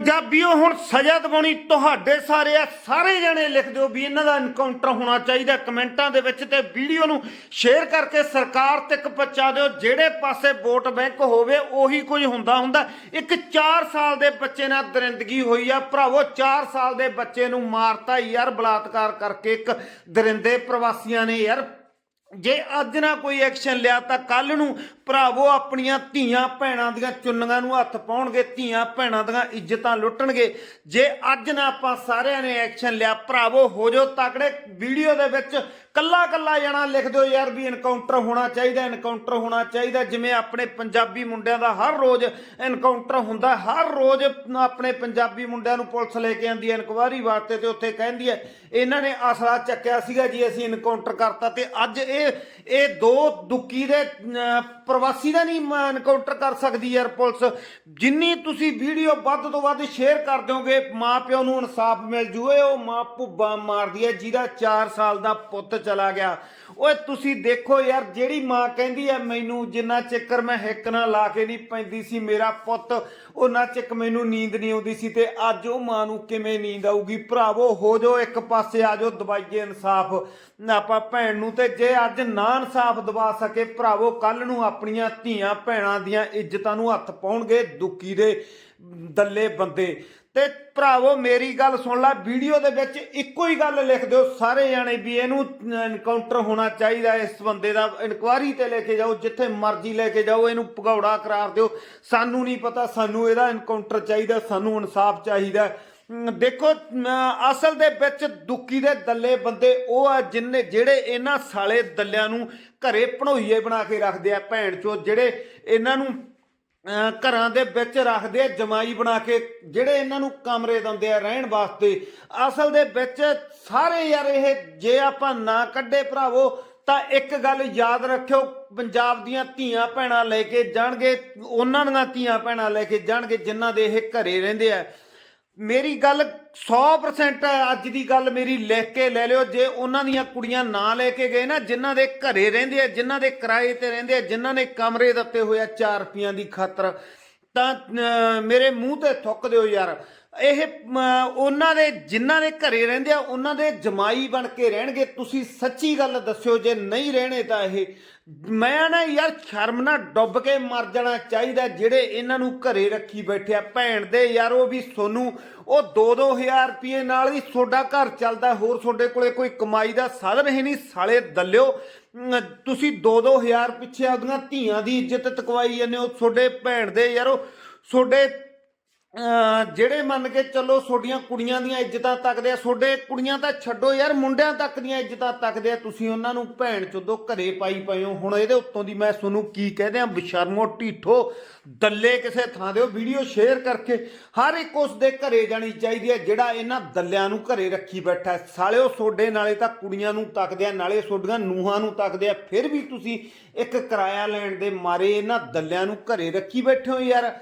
ਪੰਜਾਬੀਓ ਹੁਣ ਸਜ਼ਾ ਦਿਵਾਉਣੀ ਤੁਹਾਡੇ ਸਾਰੇ ਆ, ਸਾਰੇ ਜਣੇ ਲਿਖ ਦਿਓ ਵੀ ਇਹਨਾਂ ਦਾ ਐਨਕਾਊਂਟਰ ਹੋਣਾ ਚਾਹੀਦਾ ਕਮੈਂਟਾਂ ਦੇ ਵਿੱਚ ਤੇ ਵੀਡੀਓ ਨੂੰ ਸ਼ੇਅਰ ਕਰਕੇ ਸਰਕਾਰ ਤੱਕ ਪਹੁੰਚਾ ਦਿਓ, ਜਿਹੜੇ ਪਾਸੇ ਵੋਟ ਬੈਂਕ ਹੋਵੇ ਉਹੀ ਕੁਝ ਹੁੰਦਾ ਹੁੰਦਾ। ਇੱਕ 4 ਸਾਲ ਦੇ ਬੱਚੇ ਨਾਲ ਦਰਿੰਦਗੀ ਹੋਈ ਆ, ਭਰਾਵੋ 4 ਸਾਲ ਦੇ ਬੱਚੇ ਨੂੰ ਮਾਰਤਾ ਯਾਰ ਬਲਾਤਕਾਰ ਕਰਕੇ ਇੱਕ ਦਰਿੰਦੇ ਪ੍ਰਵਾਸੀਆਂ ਨੇ ਯਾਰ। ਜੇ ਅੱਜ ਨਾ ਕੋਈ ਐਕਸ਼ਨ ਲਿਆ ਤਾਂ ਕੱਲ ਨੂੰ ਭਰਾਵੋ, ਆਪਣੀਆਂ ਧੀਆਂ ਭੈਣਾਂ ਦੀਆਂ ਚੁੰਨੀਆਂ ਨੂੰ ਹੱਥ ਪਾਉਣਗੇ, ਧੀਆਂ ਭੈਣਾਂ ਦੀਆਂ ਇੱਜ਼ਤਾਂ ਲੁੱਟਣਗੇ। ਜੇ ਅੱਜ ਨਾ ਆਪਾਂ ਸਾਰਿਆਂ ਨੇ ਐਕਸ਼ਨ ਲਿਆ, ਭਰਾਵੋ, ਹੋ ਜਾਓ ਤਕੜੇ। ਵੀਡੀਓ ਦੇ ਵਿੱਚ ਕੱਲਾ ਕੱਲਾ ਜਣਾ ਲਿਖ ਦਿਓ ਯਾਰ ਵੀ ਇਨਕਾਊਂਟਰ ਹੋਣਾ ਚਾਹੀਦਾ ਇਨਕਾਊਂਟਰ ਹੋਣਾ ਚਾਹੀਦਾ। ਜਿਵੇਂ ਆਪਣੇ ਪੰਜਾਬੀ ਮੁੰਡਿਆਂ ਦਾ ਹਰ ਰੋਜ਼ ਇਨਕਾਊਂਟਰ ਹੁੰਦਾ, ਹਰ ਰੋਜ਼ ਆਪਣੇ ਪੰਜਾਬੀ ਮੁੰਡਿਆਂ ਨੂੰ ਪੁਲਿਸ ਲੈ ਕੇ ਆਂਦੀ ਹੈ, ਇਨਕੁਆਰੀ ਵਾਸਤੇ ਤੇ ਉੱਥੇ ਕਹਿੰਦੀ ਹੈ, ਇਹਨਾਂ ਨੇ ਅਸਲਾ ਚੱਕਿਆ ਸੀਗਾ ਜੀ, ਅਸੀਂ ਇਨਕਾਊਂਟਰ ਕਰਤਾ ਤੇ ਅੱਜ ਇਹ ਇਹ ਦੋ ਦੁੱਕੀ ਦੇ ਪ੍ਰਵਾਸੀ ਦਾ ਨਹੀਂ ਐਨਕਾਊਂਟਰ ਕਰ ਸਕਦੀ ਯਾਰ ਪੁਲਿਸ। ਜਿੰਨੀ ਤੁਸੀਂ ਵੀਡੀਓ ਵੱਧ ਤੋਂ ਵੱਧ ਸ਼ੇਅਰ ਕਰ ਦਿਓਗੇ ਮਾਂ ਪਿਓ ਨੂੰ ਇਨਸਾਫ ਮਿਲ ਜੂ ਉਹ ਮਾਂ ਭੁੱਬਾ ਮਾਰਦੀ ਹੈ, ਜਿਹਦਾ 4 ਸਾਲ ਦਾ ਪੁੱਤ ਚਲਾ ਗਿਆ। ਓਏ ਤੁਸੀਂ ਦੇਖੋ ਯਾਰ, ਜਿਹੜੀ ਮਾਂ ਕਹਿੰਦੀ ਹੈ ਮੈਨੂੰ ਜਿੰਨਾ ਚਿਕਰ ਮੈਂ ਹਿੱਕ ਨਾਲ ਲਾ ਕੇ ਨਹੀਂ ਪੈਂਦੀ ਸੀ, ਮੇਰਾ ਪੁੱਤ, ਉਹਨਾਂ ਚਿਕ ਮੈਨੂੰ ਨੀਂਦ ਨਹੀਂ ਆਉਂਦੀ ਸੀ ਤੇ ਅੱਜ ਉਹ ਮਾਂ ਨੂੰ ਕਿਵੇਂ ਨੀਂਦ ਆਊਗੀ? ਭਰਾਵੋ, ਹੋ ਜਾਓ ਇੱਕ ਪਾਸੇ, ਆ ਜਾਓ ਦਵਾਈਏ ਇਨਸਾਫ। ਆਪਾਂ ਭੈਣ ਨੂੰ ਤੇ ਜੇ ਅੱਜ ਨਾ ਇਨਸਾਫ ਦਵਾ ਸਕੇ, ਭਰਾਵੋ ਕੱਲ ਨੂੰ ਆਪਣੀਆਂ ਧੀਆਂ ਭੈਣਾਂ ਦੀਆਂ ਇੱਜ਼ਤਾਂ ਨੂੰ ਹੱਥ ਪਾਉਣਗੇ ਦੁੱਕੀ ਦੇ, ਦੱਲੇ ਬੰਦੇ। ਤੇ ਭਰਾਵੋ, ਮੇਰੀ ਗੱਲ ਸੁਣ ਲੈ, ਵੀਡੀਓ ਦੇ ਵਿੱਚ ਇੱਕੋ ਹੀ ਗੱਲ ਲਿਖ ਦਿਓ। ਸਾਰੇ ਜਾਣੇ ਵੀ ਇਹਨੂੰ ਐਨਕਾਊਂਟਰ ਹੋਣਾ ਚਾਹੀਦਾ ਇਸ ਬੰਦੇ ਦਾ। ਇਨਕੁਆਰੀ ਤੇ ਲੈ ਕੇ ਜਾਓ, ਜਿੱਥੇ ਮਰਜ਼ੀ ਲੈ ਕੇ ਜਾਓ, ਇਹਨੂੰ ਭਗੌੜਾ ਕਰਾਰ ਦਿਓ। ਸਾਨੂੰ ਨਹੀਂ ਪਤਾ, ਸਾਨੂੰ ਇਹਦਾ ਐਨਕਾਊਂਟਰ ਚਾਹੀਦਾ, ਸਾਨੂੰ ਇਨਸਾਫ ਚਾਹੀਦਾ। ਦੇਖੋ ਅਸਲ ਦੇ ਵਿੱਚ ਦੁੱਕੀ ਦੇ ਦੱਲੇ ਬੰਦੇ ਉਹ ਆ ਜਿੰਨੇ, ਜਿਹੜੇ ਇਹਨਾਂ ਸਾਲੇ ਦੱਲਿਆਂ ਨੂੰ ਘਰੇ ਭਣੋਈਏ ਬਣਾ ਕੇ ਰੱਖਦੇ ਆ ਭੈਣ ਚੋ ਜਿਹੜੇ ਇਹਨਾਂ ਨੂੰ ਘਰਾਂ ਦੇ ਵਿੱਚ ਰੱਖਦੇ ਆ, ਜਮਾਈ ਬਣਾ ਕੇ, ਜਿਹੜੇ ਇਹਨਾਂ ਨੂੰ ਕਮਰੇ ਦਿੰਦੇ ਆ ਰਹਿਣ ਵਾਸਤੇ। ਅਸਲ ਦੇ ਵਿੱਚ ਸਾਰੇ ਯਾਰ ਇਹ ਜੇ ਆਪਾਂ ਨਾ ਕੱਢੇ ਭਰਾਵੋ, ਤਾਂ ਇੱਕ ਗੱਲ ਯਾਦ ਰੱਖਿਓ, ਪੰਜਾਬ ਦੀਆਂ ਧੀਆਂ ਭੈਣਾਂ ਲੈ ਕੇ ਜਾਣਗੇ, ਉਹਨਾਂ ਦੀਆਂ ਧੀਆਂ ਭੈਣਾਂ ਲੈ ਕੇ ਜਾਣਗੇ, ਜਿਨ੍ਹਾਂ ਦੇ ਇਹ ਘਰੇ ਰਹਿੰਦੇ ਆ। ਮੇਰੀ ਗੱਲ 100% ਹੈ, ਅੱਜ ਦੀ ਗੱਲ ਮੇਰੀ ਲਿਖ ਕੇ ਲੈ ਲਿਓ। ਜੇ ਉਹਨਾਂ ਦੀਆਂ ਕੁੜੀਆਂ ਨਾ ਲੈ ਕੇ ਗਏ ਨਾ ਜਿਨ੍ਹਾਂ ਦੇ ਘਰੇ ਰਹਿੰਦੇ ਆ ਜਿਨ੍ਹਾਂ ਦੇ ਕਿਰਾਏ ਤੇ ਰਹਿੰਦੇ ਆ ਜਿਨ੍ਹਾਂ ਨੇ ਕਮਰੇ ਦਿੱਤੇ ਹੋਏ ਆ 4 ਰੁਪਈਆਂ ਦੀ ਖਾਤਰ ਤਾਂ ਅਹ, ਮੇਰੇ ਮੂੰਹ ਤੇ ਥੁੱਕ ਦਿਓ ਯਾਰ। ਇਹ ਉਹਨਾਂ ਦੇ ਜਿਨ੍ਹਾਂ ਦੇ ਘਰੇ ਰਹਿੰਦੇ ਆ ਉਹਨਾਂ ਦੇ ਜਮਾਈ ਬਣ ਕੇ ਰਹਿਣਗੇ। ਤੁਸੀਂ ਸੱਚੀ ਗੱਲ ਦੱਸਿਓ ਜੇ ਨਹੀਂ ਰਹਿਣੇ ਤਾਂ ਇਹ ਮੈਂ ਨਾ ਯਾਰ ਸ਼ਰਮ ਨਾਲ ਡੁੱਬ ਕੇ ਮਰ ਜਾਣਾ ਚਾਹੀਦਾ ਜਿਹੜੇ ਇਹਨਾਂ ਨੂੰ ਘਰੇ ਰੱਖੀ ਬੈਠਿਆ ਭੈਣ ਦੇ ਯਾਰ ਉਹ ਵੀ ਸੋਨੂੰ ਉਹ 2-2000 ਰੁਪਏ ਨਾਲ ਵੀ ਤੁਹਾਡਾ ਘਰ ਚੱਲਦਾ ਹੋਰ ਤੁਹਾਡੇ ਕੋਲੇ ਕੋਈ ਕਮਾਈ ਦਾ ਸਾਧਨ ਹੈ ਨਹੀਂ ਸਾਲੇ ਦੱਲਿਓ। ਅਮ, ਤੁਸੀਂ 2-2000 ਪਿੱਛੇ ਆਪਦੀਆਂ ਧੀਆਂ ਦੀ ਇੱਜ਼ਤ ਤਕਵਾਈ ਜਾਂਦੇ ਹੋ ਤੁਹਾਡੇ ਭੈਣ ਦੇ ਯਾਰੋ ਤੁਹਾਡੇ ਜਿਹੜੇ ਮੰਨ ਕੇ ਚੱਲੋ ਤੁਹਾਡੀਆਂ ਕੁੜੀਆਂ ਦੀਆਂ ਇੱਜ਼ਤਾਂ ਤੱਕਦੇ ਆ ਤੁਹਾਡੇ ਕੁੜੀਆਂ ਤਾਂ ਛੱਡੋ ਯਾਰ, ਮੁੰਡਿਆਂ ਤੱਕ ਦੀਆਂ ਇੱਜ਼ਤਾਂ ਤੱਕਦੇ ਆ। ਤੁਸੀਂ ਉਹਨਾਂ ਨੂੰ ਭੈਣ ਚੋਦੋ ਘਰੇ ਪਾਈ ਪਏ ਹੋ। ਹੁਣ ਇਹਦੇ ਉੱਤੋਂ ਦੀ ਮੈਂ ਤੁਹਾਨੂੰ ਕੀ ਕਹਦੇ ਆ, ਬਿਸ਼ਰਮੋ ਢੀਠੋ, ਦੱਲੇ ਕਿਸੇ ਥਾਂ ਦੇ ਵੀਡੀਓ ਸ਼ੇਅਰ ਕਰਕੇ ਹਰ ਇੱਕ ਉਸ ਦੇ ਘਰੇ ਜਾਣੀ ਚਾਹੀਦੀ ਹੈ, ਜਿਹੜਾ ਇਹਨਾਂ ਦੱਲਿਆਂ ਨੂੰ ਘਰੇ ਰੱਖੀ ਬੈਠਾ ਹੈ। ਸਾਲਿਓ ਤੁਹਾਡੇ ਨਾਲੇ ਤਾਂ ਕੁੜੀਆਂ ਨੂੰ ਤੱਕਦੇ ਆ, ਨਾਲੇ ਤੁਹਾਡੀਆਂ ਨੂਹਾਂ ਨੂੰ ਤੱਕਦੇ ਆ। ਫਿਰ ਵੀ ਤੁਸੀਂ ਇੱਕ ਕਿਰਾਇਆ ਲੈਣ ਦੇ ਮਾਰੇ ਇਹਨਾਂ ਦੱਲਿਆਂ ਨੂੰ ਘਰੇ ਰੱਖੀ ਬੈਠੇ ਹੋ ਯਾਰ।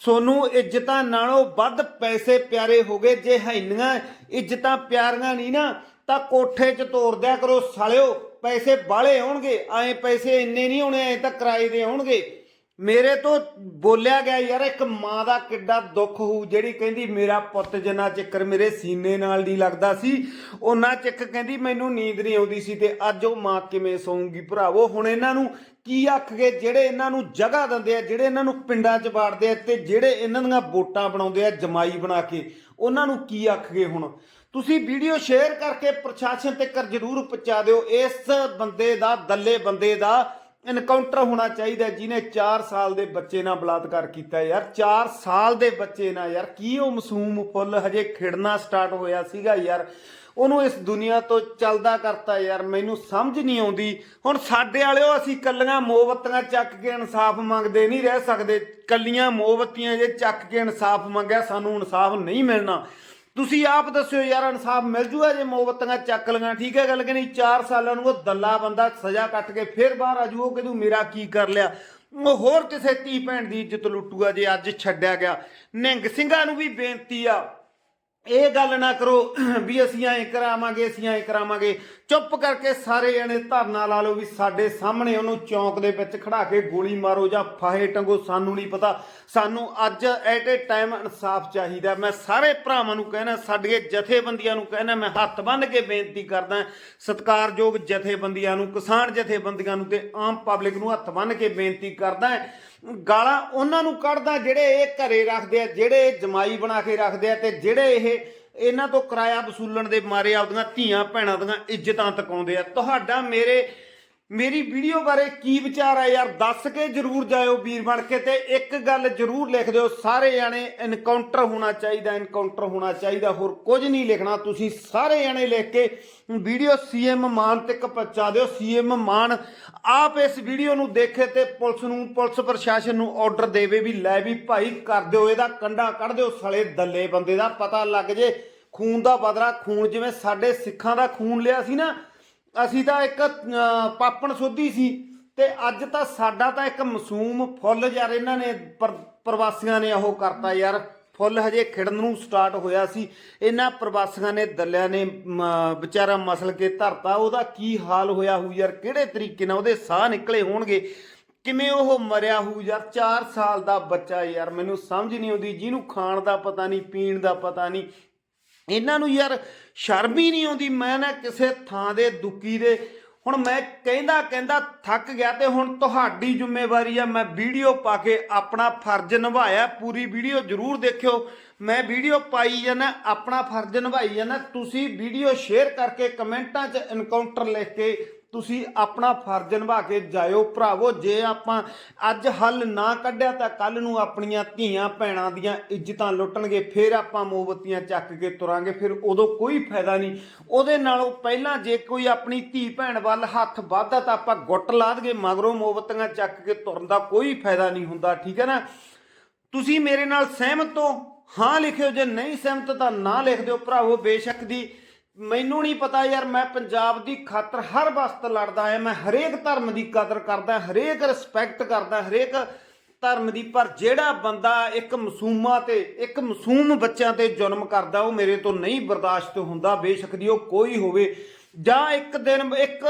ਸੋਨੂੰ ਇੱਜ਼ਤਾਂ ਨਾਲੋਂ ਵੱਧ ਪੈਸੇ ਪਿਆਰੇ ਹੋ ਗਏ। ਜੇ ਹੈਨੀਆਂ ਇੱਜ਼ਤਾਂ ਪਿਆਰੀਆਂ ਨਹੀਂ ਨਾ, ਤਾਂ ਕੋਠੇ 'ਚ ਤੋਰ ਦਿਆ ਕਰੋ, ਸਾਲਿਓ। ਪੈਸੇ ਬਾਲੇ ਆਉਣਗੇ ਐਂ ਪੈਸੇ ਇੰਨੇ ਨਹੀਂ ਹੋਣੇ, ਐ ਤਾਂ ਕਿਰਾਏ ਦੇ ਆਉਣਗੇ ਮੇਰੇ ਤੋਂ ਬੋਲਿਆ ਗਿਆ ਯਾਰ, ਇੱਕ ਮਾਂ ਦਾ ਕਿੱਡਾ ਦੁੱਖ ਹੋਊ, ਜਿਹੜੀ ਕਹਿੰਦੀ, ਮੇਰਾ ਪੁੱਤ ਜਿੰਨਾ ਚੱਕਰ ਮੇਰੇ ਸੀਨੇ ਨਾਲ ਨਹੀਂ ਲੱਗਦਾ ਸੀ ਉਹਨਾਂ ਚੱਕ ਕਹਿੰਦੀ, ਮੈਨੂੰ ਨੀਂਦ ਨਹੀਂ ਆਉਂਦੀ ਸੀ ਤੇ ਅੱਜ ਉਹ ਮਾਂ ਕਿਵੇਂ ਸੌਂਗੀ ਭਰਾਵੋ? ਹੁਣ ਇਹਨਾਂ ਨੂੰ ਕੀ ਆਖ ਗਏ, ਜਿਹੜੇ ਇਹਨਾਂ ਨੂੰ ਜਗ੍ਹਾ ਦਿੰਦੇ ਆ, ਜਿਹੜੇ ਇਹਨਾਂ ਨੂੰ ਪਿੰਡਾਂ 'ਚ ਵਾੜਦੇ ਆ ਤੇ ਜਿਹੜੇ ਇਹਨਾਂ ਦੀਆਂ ਵੋਟਾਂ ਬਣਾਉਂਦੇ ਆ, ਜਮਾਈ ਬਣਾ ਕੇ, ਉਹਨਾਂ ਨੂੰ ਕੀ ਆਖ ਗਏ ਹੁਣ? ਤੁਸੀਂ ਵੀਡੀਓ ਸ਼ੇਅਰ ਕਰਕੇ ਪ੍ਰਸ਼ਾਸਨ ਤੇ ਕਰ ਜ਼ਰੂਰ ਪਹੁੰਚਾ ਦਿਓ, ਇਸ ਬੰਦੇ ਦਾ, ਦੱਲੇ ਬੰਦੇ ਦਾ ਇਨਕਾਊਂਟਰ ਹੋਣਾ ਚਾਹੀਦਾ ਜਿਹਨੇ 4 ਸਾਲ ਦੇ ਬੱਚੇ ਨਾਲ ਬਲਾਤਕਾਰ ਕੀਤਾ ਯਾਰ। 4 ਸਾਲ ਦੇ ਬੱਚੇ ਨਾਲ ਯਾਰ, ਕੀ ਉਹ ਮਾਸੂਮ ਫੁੱਲ ਹਜੇ ਖਿੜਨਾ ਸਟਾਰਟ ਹੋਇਆ ਸੀਗਾ ਯਾਰ। ਉਹਨੂੰ ਇਸ ਦੁਨੀਆ ਤੋਂ ਚੱਲਦਾ ਕਰਤਾ ਯਾਰ, ਮੈਨੂੰ ਸਮਝ ਨਹੀਂ ਆਉਂਦੀ। ਹੁਣ ਸਾਡੇ ਵਾਲਿਓ ਅਸੀਂ ਕੱਲੀਆਂ ਮੋਮਬੱਤੀਆਂ ਚੱਕ ਕੇ ਇਨਸਾਫ ਮੰਗਦੇ ਨਹੀਂ ਰਹਿ ਸਕਦੇ। ਕੱਲੀਆਂ ਮੋਮਬੱਤੀਆਂ ਜੇ ਚੱਕ ਕੇ ਇਨਸਾਫ ਮੰਗਿਆ, ਸਾਨੂੰ ਇਨਸਾਫ ਨਹੀਂ ਮਿਲਣਾ। ਤੁਸੀਂ ਆਪ ਦੱਸਿਓ ਯਾਰ, ਇਨਸਾਫ ਮਿਲ ਜੂਗਾ ਜੇ ਮੋਮਬੱਤੀਆਂ ਚੱਕ ਲਈਆਂ। ਠੀਕ ਹੈ ਗੱਲ ਕਿ ਨਹੀਂ? 4 ਸਾਲਾਂ ਨੂੰ ਉਹ ਦੱਲਾ ਬੰਦਾ ਸਜ਼ਾ ਕੱਟ ਕੇ ਫਿਰ ਬਾਹਰ ਆ ਜੂ, ਉਹ ਕਿਹਦੂ ਮੇਰਾ ਕੀ ਕਰ ਲਿਆ? ਉਹ ਹੋਰ ਕਿਸੇ ਧੀ ਭੈਣ ਦੀ ਇੱਜ਼ਤ ਲੁੱਟੂਗਾ ਜੇ ਅੱਜ ਛੱਡਿਆ ਗਿਆ। ਨਿੰਗ ਸਿੰਘਾਂ ਨੂੰ ਵੀ ਬੇਨਤੀ ਆ, ਇਹ ਗੱਲ ਨਾ ਕਰੋ ਵੀ ਅਸੀਂ ਐਂ ਕਰਾਵਾਂਗੇ, ਅਸੀਂ ਐਂ ਕਰਾਵਾਂਗੇ। ਚੁੱਪ ਕਰਕੇ ਸਾਰੇ ਜਣੇ ਧਰਨਾ ਲਾ ਲਓ ਵੀ ਸਾਡੇ ਸਾਹਮਣੇ ਉਹਨੂੰ ਚੌਂਕ ਦੇ ਵਿੱਚ ਖੜਾ ਕੇ ਗੋਲੀ ਮਾਰੋ ਜਾਂ ਫਾਹੇ ਟੰਗੋ, ਸਾਨੂੰ ਨਹੀਂ ਪਤਾ। ਸਾਨੂੰ ਅੱਜ ਐਟ ਏ ਟਾਈਮ ਇਨਸਾਫ ਚਾਹੀਦਾ। ਮੈਂ ਸਾਰੇ ਭਰਾਵਾਂ ਨੂੰ ਕਹਿਣਾ, ਸਾਡੀਆਂ ਜਥੇਬੰਦੀਆਂ ਨੂੰ ਕਹਿਣਾ, ਮੈਂ ਹੱਥ ਬੰਨ੍ਹ ਕੇ ਬੇਨਤੀ ਕਰਦਾ ਸਤਿਕਾਰਯੋਗ ਜਥੇਬੰਦੀਆਂ ਨੂੰ, ਕਿਸਾਨ ਜਥੇਬੰਦੀਆਂ ਨੂੰ ਤੇ ਆਮ ਪਬਲਿਕ ਨੂੰ ਹੱਥ ਬੰਨ੍ਹ ਕੇ ਬੇਨਤੀ ਕਰਦਾ ਗਾਲਾਂ ਉਹਨਾਂ ਨੂੰ ਕੱਢਦਾ ਜਿਹੜੇ ਇਹ ਘਰੇ ਰੱਖਦੇ ਆ, ਜਿਹੜੇ ਇਹ ਜਮਾਈ ਬਣਾ ਕੇ ਰੱਖਦੇ ਆ ਤੇ ਜਿਹੜੇ ਇਹ ਇਹਨਾਂ ਤੋਂ ਕਿਰਾਇਆ ਵਸੂਲਣ ਦੇ ਮਾਰੇ ਆਪਦੀਆਂ ਧੀਆਂ ਭੈਣਾਂ ਦੀਆਂ ਇੱਜ਼ਤਾਂ ਤਕਾਉਂਦੇ ਆ। ਤੁਹਾਡਾ ਮੇਰੇ ਮੇਰੀ ਵੀਡੀਓ ਬਾਰੇ ਕੀ ਵਿਚਾਰ ਆ ਯਾਰ? ਦੱਸ ਕੇ ਜਰੂਰ ਜਾਇਓ ਵੀਰ ਬਣ ਕੇ ਤੇ ਇੱਕ ਗੱਲ ਜਰੂਰ ਲਿਖ ਦਿਓ। ਸਾਰੇ ਜਾਣੇ ਐਨਕਾਊਂਟਰ ਹੋਣਾ ਚਾਹੀਦਾ ਐਨਕਾਊਂਟਰ ਹੋਣਾ ਚਾਹੀਦਾ। ਹੋਰ ਕੁਝ ਨਹੀਂ ਲਿਖਣਾ। ਤੁਸੀਂ ਸਾਰੇ ਜਾਣੇ ਲਿਖ ਕੇ ਵੀਡੀਓ ਸੀਐਮ ਮਾਨ ਤੱਕ ਪਹੁੰਚਾ ਦਿਓ। ਸੀਐਮ ਮਾਨ ਆਪ ਇਸ ਵੀਡੀਓ ਨੂੰ ਦੇਖੇ ਤੇ ਪੁਲਿਸ ਨੂੰ, ਪੁਲਿਸ ਪ੍ਰਸ਼ਾਸਨ ਨੂੰ ਆਰਡਰ ਦੇਵੇ ਵੀ ਲੈ ਵੀ ਭਾਈ ਕਰ ਦਿਓ, ਇਹਦਾ ਕੰਡਾ ਕੱਢ ਦਿਓ ਸਲੇ ਦੱਲੇ ਬੰਦੇ ਦਾ। ਪਤਾ ਲੱਗ ਜੇ ਖੂਨ ਦਾ ਬਦਲਾ, ਖੂਨ ਜਿਵੇਂ ਸਾਡੇ ਸਿੱਖਾਂ ਦਾ ਖੂਨ ਲਿਆ ਸੀ ਨਾ ਅਸੀਂ ਤਾਂ ਇੱਕ ਅਹ, ਪਾਪਣ ਸੋਧੀ ਸੀ ਤੇ ਅੱਜ ਤਾਂ ਸਾਡਾ ਤਾਂ ਇੱਕ ਮਾਸੂਮ ਫੁੱਲ ਯਾਰ ਇਹਨਾਂ ਨੇ ਪਰ- ਪ੍ਰਵਾਸੀਆਂ ਨੇ ਉਹ ਕਰਤਾ ਯਾਰ। ਫੁੱਲ ਹਜੇ ਖਿੜਨ ਨੂੰ ਸਟਾਰਟ ਹੋਇਆ ਸੀ। ਇਹਨਾਂ ਪ੍ਰਵਾਸੀਆਂ ਨੇ ਦੱਲਿਆਂ ਨੇ ਮ, ਵਿਚਾਰਾ ਮਸਲ ਕੇ ਧਰਤਾ। ਉਹਦਾ ਕੀ ਹਾਲ ਹੋਇਆ ਹੋਊ ਯਾਰ? ਕਿਹੜੇ ਤਰੀਕੇ ਨਾਲ ਉਹਦੇ ਸਾਹ ਨਿਕਲੇ ਹੋਣਗੇ? ਕਿਵੇਂ ਉਹ ਮਰਿਆ ਹੋਊ ਯਾਰ? 4 ਸਾਲ ਦਾ ਬੱਚਾ ਯਾਰ। ਮੈਨੂੰ ਸਮਝ ਨਹੀਂ ਆਉਂਦੀ। ਜਿਹਨੂੰ ਖਾਣ ਦਾ ਪਤਾ ਨਹੀਂ ਪੀਣ ਦਾ ਪਤਾ ਨਹੀਂ। ਇਹਨਾਂ ਨੂੰ ਯਾਰ ਸ਼ਰਮ ਹੀ ਨਹੀਂ ਆਉਂਦੀ, ਮੈਂ ਨਾ ਕਿਸੇ ਥਾਂ ਦੇ ਦੁੱਕੀ ਦੇ, ਹੁਣ ਮੈਂ ਕਹਿੰਦਾ ਕਹਿੰਦਾ ਥੱਕ ਗਿਆ ਤੇ ਹੁਣ ਤੁਹਾਡੀ ਜ਼ਿੰਮੇਵਾਰੀ ਆ, ਮੈਂ ਵੀਡੀਓ ਪਾ ਕੇ ਆਪਣਾ ਫਰਜ਼ ਨਿਭਾਇਆ, ਪੂਰੀ ਵੀਡੀਓ ਜ਼ਰੂਰ ਦੇਖਿਓ। ਮੈਂ ਵੀਡੀਓ ਪਾਈ ਜਾਣਾ ਆਪਣਾ ਫਰਜ਼ ਨਿਭਾਈ ਜਾਂਦਾ ਤੁਸੀਂ ਵੀਡੀਓ ਸ਼ੇਅਰ ਕਰਕੇ ਕਮੈਂਟਾਂ 'ਚ ਐਨਕਾਊਂਟਰ ਲਿਖ ਕੇ ਤੁਸੀਂ ਆਪਣਾ ਫਰਜ਼ ਨਿਭਾ ਕੇ ਜਾਇਓ ਭਰਾਵੋ, ਜੇ ਆਪਾਂ ਅੱਜ ਹੱਲ ਨਾ ਕੱਢਿਆ ਤਾਂ ਕੱਲ ਨੂੰ ਆਪਣੀਆਂ ਧੀਆਂ ਭੈਣਾਂ ਦੀਆਂ ਇੱਜ਼ਤਾਂ ਲੁੱਟਣਗੇ, ਫਿਰ ਆਪਾਂ ਮੋਮਬੱਤੀਆਂ ਚੱਕ ਕੇ ਤੁਰਾਂਗੇ, ਫਿਰ ਉਦੋਂ ਕੋਈ ਫਾਇਦਾ ਨਹੀਂ। ਉਹਦੇ ਨਾਲੋਂ ਪਹਿਲਾਂ ਜੇ ਕੋਈ ਆਪਣੀ ਧੀ ਭੈਣ ਵੱਲ ਹੱਥ ਵਾਧਾ ਤਾਂ ਆਪਾਂ ਗੁੱਟ ਲਾ ਦਈਏ ਮਗਰੋਂ ਮੋਮਬੱਤੀਆਂ ਚੱਕ ਕੇ ਤੁਰਨ ਦਾ ਕੋਈ ਫਾਇਦਾ ਨਹੀਂ ਹੁੰਦਾ, ਠੀਕ ਹੈ ਨਾ? ਤੁਸੀਂ ਮੇਰੇ ਨਾਲ ਸਹਿਮਤ ਹੋ? ਹਾਂ ਲਿਖਿਓ, ਜੇ ਨਹੀਂ ਸਹਿਮਤ ਤਾਂ ਨਾ ਲਿਖ ਦਿਓ ਭਰਾਵੋ, ਬੇਸ਼ੱਕ ਦੀ ਮੈਨੂੰ ਨਹੀਂ ਪਤਾ ਯਾਰ, ਮੈਂ ਪੰਜਾਬ ਦੀ ਖਾਤਰ ਹਰ ਵਕਤ ਲੜਦਾ ਆ ਮੈਂ ਹਰੇਕ ਧਰਮ ਦੀ ਕਦਰ ਕਰਦਾ ਹਰੇਕ ਰਿਸਪੈਕਟ ਕਰਦਾ ਹਰੇਕ ਧਰਮ ਦੀ, ਪਰ ਜਿਹੜਾ ਬੰਦਾ ਇੱਕ ਮਾਸੂਮਾ ਤੇ, ਇੱਕ ਮਸੂਮ ਬੱਚਿਆਂ ਤੇ ਜ਼ੁਲਮ ਕਰਦਾ, ਉਹ ਮੇਰੇ ਤੋਂ ਨਹੀਂ ਬਰਦਾਸ਼ਤ ਹੁੰਦਾ, ਬੇਸ਼ੱਕ ਦੀ ਉਹ ਕੋਈ ਹੋਵੇ। ਜਾਂ ਇੱਕ ਦਿਨ, ਇੱਕ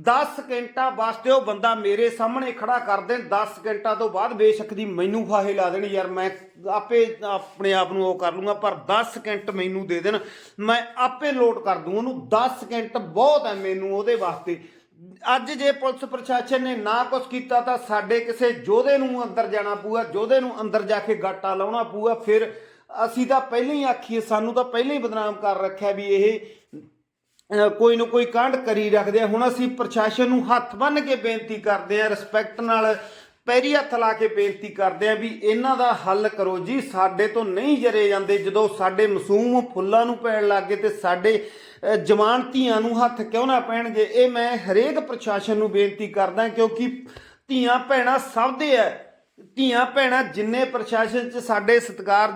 10 ਸਕਿੰਟਾਂ ਵਾਸਤੇ ਉਹ ਬੰਦਾ ਮੇਰੇ ਸਾਹਮਣੇ ਖੜਾ ਕਰ ਦੇਣ 10 ਸਕਿੰਟਾਂ ਤੋਂ ਬਾਅਦ ਬੇਸ਼ੱਕ ਦੀ ਮੈਨੂੰ ਫਾਹੇ ਲਾ ਦੇਣ, ਯਾਰ ਮੈਂ ਆਪੇ ਆਪਣੇ ਆਪ ਨੂੰ ਉਹ ਕਰ ਲੂੰਗਾ, ਪਰ 10 ਸਕਿੰਟ ਮੈਨੂੰ ਦੇ ਦੇਣ, ਮੈਂ ਆਪੇ ਲੋਡ ਕਰ ਦੂੰ ਉਹਨੂੰ। 10 ਸਕਿੰਟ ਬਹੁਤ ਹੈ ਮੈਨੂੰ ਉਹਦੇ ਵਾਸਤੇ। ਅੱਜ ਜੇ ਪੁਲਿਸ ਪ੍ਰਸ਼ਾਸਨ ਨੇ ਨਾ ਕੁਝ ਕੀਤਾ ਤਾਂ ਸਾਡੇ ਕਿਸੇ ਯੋਧੇ ਨੂੰ ਅੰਦਰ ਜਾਣਾ ਪਊਗਾ, ਯੋਧੇ ਨੂੰ ਅੰਦਰ ਜਾ ਕੇ ਗਾਟਾ ਲਾਉਣਾ ਪਊਗਾ। ਫਿਰ ਅਸੀਂ ਤਾਂ ਪਹਿਲਾਂ ਹੀ ਆਖੀਏ, ਸਾਨੂੰ ਤਾਂ ਪਹਿਲਾਂ ਹੀ ਬਦਨਾਮ ਕਰ ਰੱਖਿਆ ਵੀ ਇਹ ਕੋਈ ਨਾ ਕੋਈ ਕਾਂਡ ਕਰੀ ਰੱਖਦੇ ਆ। ਹੁਣ ਅਸੀਂ ਪ੍ਰਸ਼ਾਸਨ ਨੂੰ ਹੱਥ ਬੰਨ੍ਹ ਕੇ ਬੇਨਤੀ ਕਰਦੇ ਆ ਰਿਸਪੈਕਟ ਨਾਲ ਪੈਰੀ ਹੱਥ ਲਾ ਕੇ ਬੇਨਤੀ ਕਰਦੇ ਆ ਵੀ ਇਹਨਾਂ ਦਾ ਹੱਲ ਕਰੋ ਜੀ। ਸਾਡੇ ਤੋਂ ਨਹੀਂ ਜਰੇ ਜਾਂਦੇ। ਜਦੋਂ ਸਾਡੇ ਮਾਸੂਮ ਫੁੱਲਾਂ ਨੂੰ ਪੈਣ ਲੱਗੇ ਤੇ ਸਾਡੇ ਜਵਾਨ ਧੀਆਂ ਨੂੰ ਹੱਥ ਕਿਉਂ ਨਾ ਪੈਣਗੇ? ਇਹ ਮੈਂ ਹਰੇਕ ਪ੍ਰਸ਼ਾਸਨ ਨੂੰ ਬੇਨਤੀ ਕਰਦਾ ਕਿਉਂਕਿ ਧੀਆਂ ਭੈਣਾਂ ਸਭ ਦੇ ਆ ਧੀਆਂ ਭੈਣਾਂ ਜਿੰਨੇ ਪ੍ਰਸ਼ਾਸਨ 'ਚ ਸਾਡੇ ਸਤਿਕਾਰ